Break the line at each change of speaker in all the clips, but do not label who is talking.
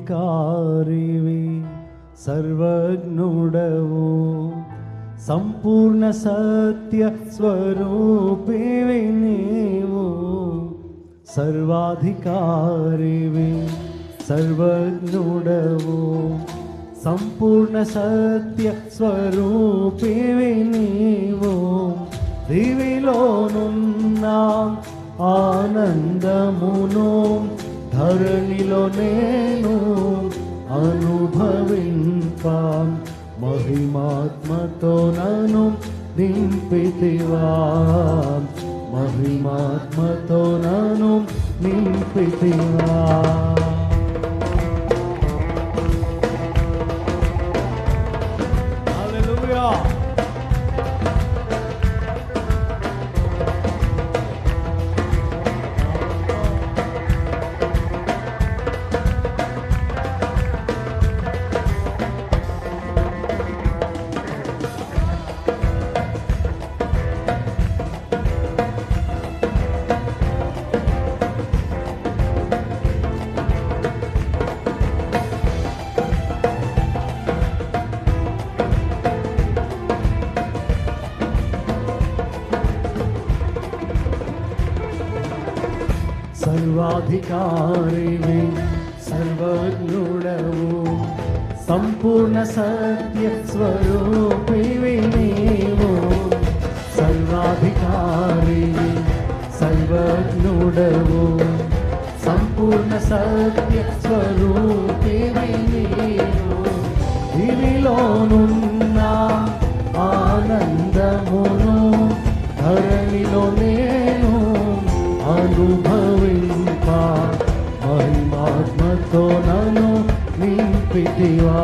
సర్వాధికారివి సర్వజ్ఞుడవు సంపూర్ణ సత్య స్వరూపివి నీవు సర్వాధికారివి సర్వజ్ఞుడవు సంపూర్ణ సత్య స్వరూపివి నీవు దివిలోనున్న ఆనందమును ధరణిలో నేను అనుభవింప. మహిమాత్మతో నను నింపితివా. మహిమాత్మతో నను నింపితివా. సర్వాధికారివి సర్వజ్ఞుడవు సంపూర్ణ సత్య స్వరూపివి నీవు సర్వాధికారివి సర్వజ్ఞుడవు సంపూర్ణ సత్య స్వరూపివి నీవు దివిలోనున్న నింపితివా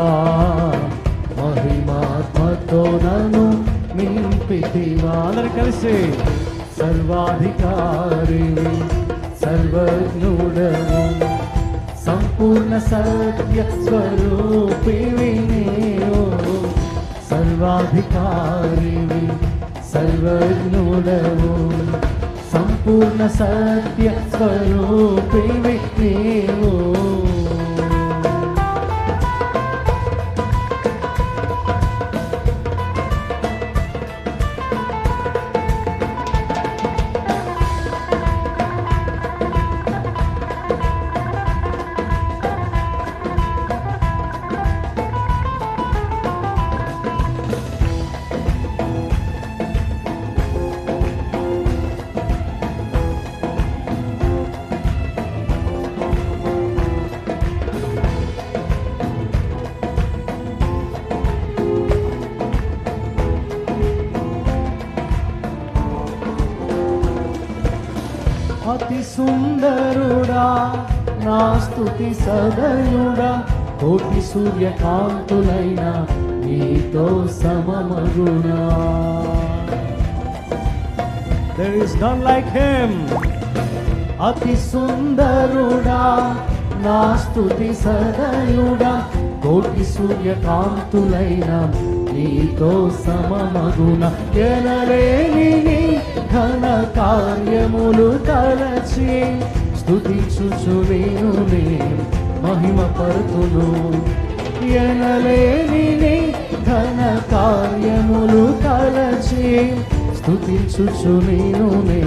మహిమాత్మతో నన్ను నింపితివా. అందరు కలిసి సర్వాధికారి సర్వజ్ఞుడము సంపూర్ణ సత్య స్వరూపివి సర్వాధికారి సర్వజ్ఞుడము సంపూర్ణ సత్య స్వరూపివి నీవు. నా స్తుతి సదయుడా కోటి సూర్యకాంతులైన నీతో సమమగునా There is none like him. అతి సుందరుడా నా స్తుతి సదయుడా కోటి సూర్యకాంతులైన నీతో సమమగున ఎనలేని ఘన కార్యములు తలచి స్థుతించుచు నేను నే మహిమ పరుతును ఎనలేని నీ ఘన కార్యములు కలచి స్థుతించుచు నేను నే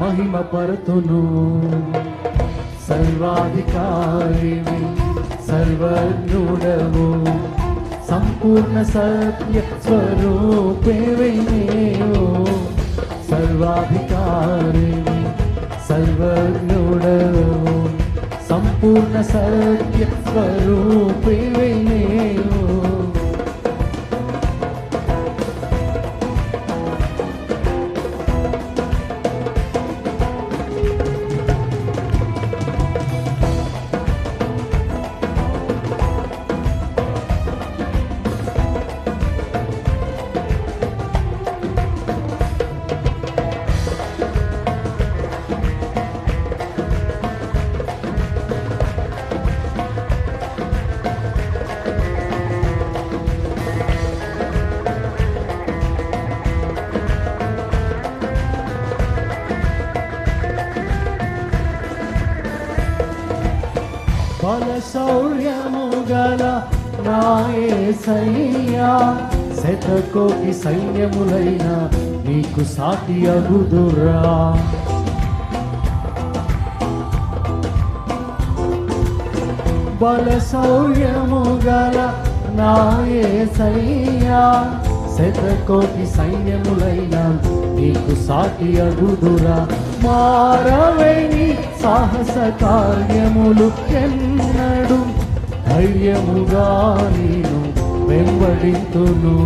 మహిమ పరుతును సర్వాధికారి సర్వజ్ఞుడవు సంపూర్ణ సత్య స్వరూపే సర్వాధికారి సర్వాధికారివి సర్వజ్ఞుడవు సంపూర్ణ సత్య బల శౌర్యము గల నాయసయ్యా శతకోటి సైన్యములైన నీకు సాటి అగుదురా బల శౌర్యము గల నాయసయ్యా శతకోటి సైన్యములైన నీకు సాటి అగుదురా మారవేణి సాహస కార్యములు ఎన్నడు ధైర్యముగా నేను వెంబడింతును.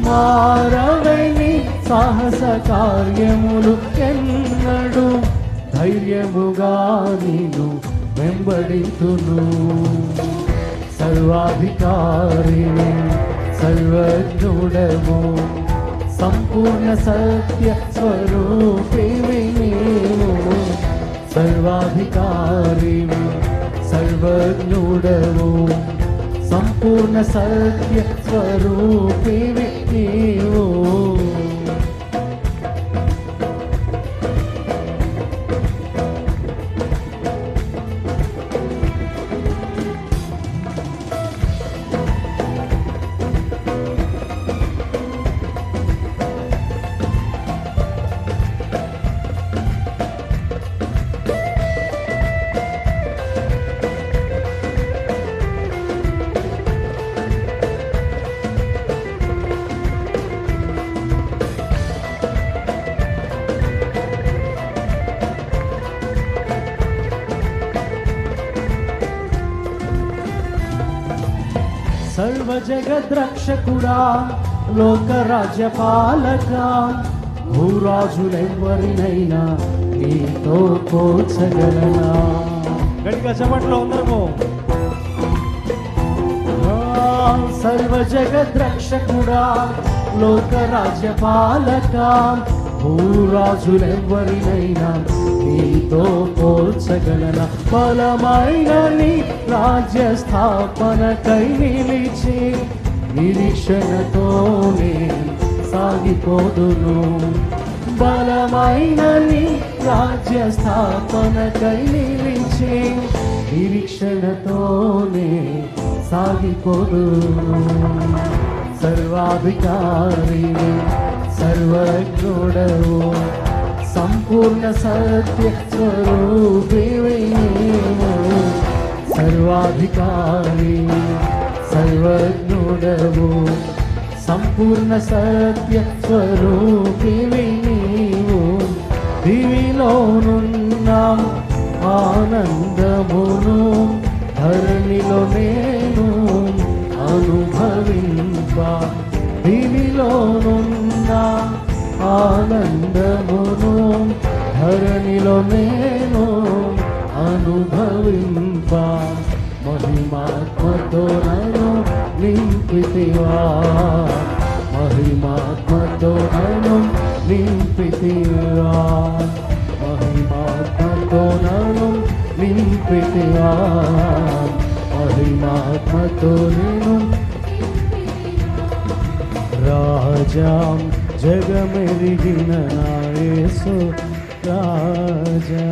మారవని సాహస కార్యములు ఎన్నడు ధైర్యముగా నేను వెంబడింతును. సర్వాధికారిని సర్వజ్ఞుడము సంపూర్ణ సత్య స్వరూపిణి. నీవు సర్వాధికారివి సర్వజ్ఞుడవు సంపూర్ణ సత్య జగద్రక్షకుడా లోక రాజ్యపాలక భూరాజులెవ్వరినైనా నీతో పోల్చగలనా.
గట్టిగా చెప్పట్లో అందరము.
సర్వ జగద్రక్షకుడా లోక రాజ్యపాలక భూరాజులెవ్వరినైనా నీతో పోల్చగలన? బలమైన నీ రాజ్య స్థాపనకై నిలిచి నిరీక్షణతోనే సాగిపోదును. బలమైన నీ రాజ్య స్థాపనకై నిలిచి నిరీక్షణతోనే సాగిపోదును. సర్వాధికారిని సర్వజ్ఞుడవు. సంపూర్ణ సత్య స్వరూపివి సర్వాధికారి సర్వజ్ఞుడవు. సంపూర్ణ సత్య స్వరూపివి నీవు దివిలోనున్నాం ఆనందమును ధరణిలో నేను అనుభవింప. దివిలోనున్నా ఆనందమును ధరణిలో నేను అనుభవింప. మహిమాత్మతో నన్ను నింపితివా. మహిమాత్మతో నన్ను నింపితివా. మహిమాత్మతో నన్ను నింపితివా. మహిమాత్మతో నేను రాజాం జగమెరిగిన నాయసు రాజా.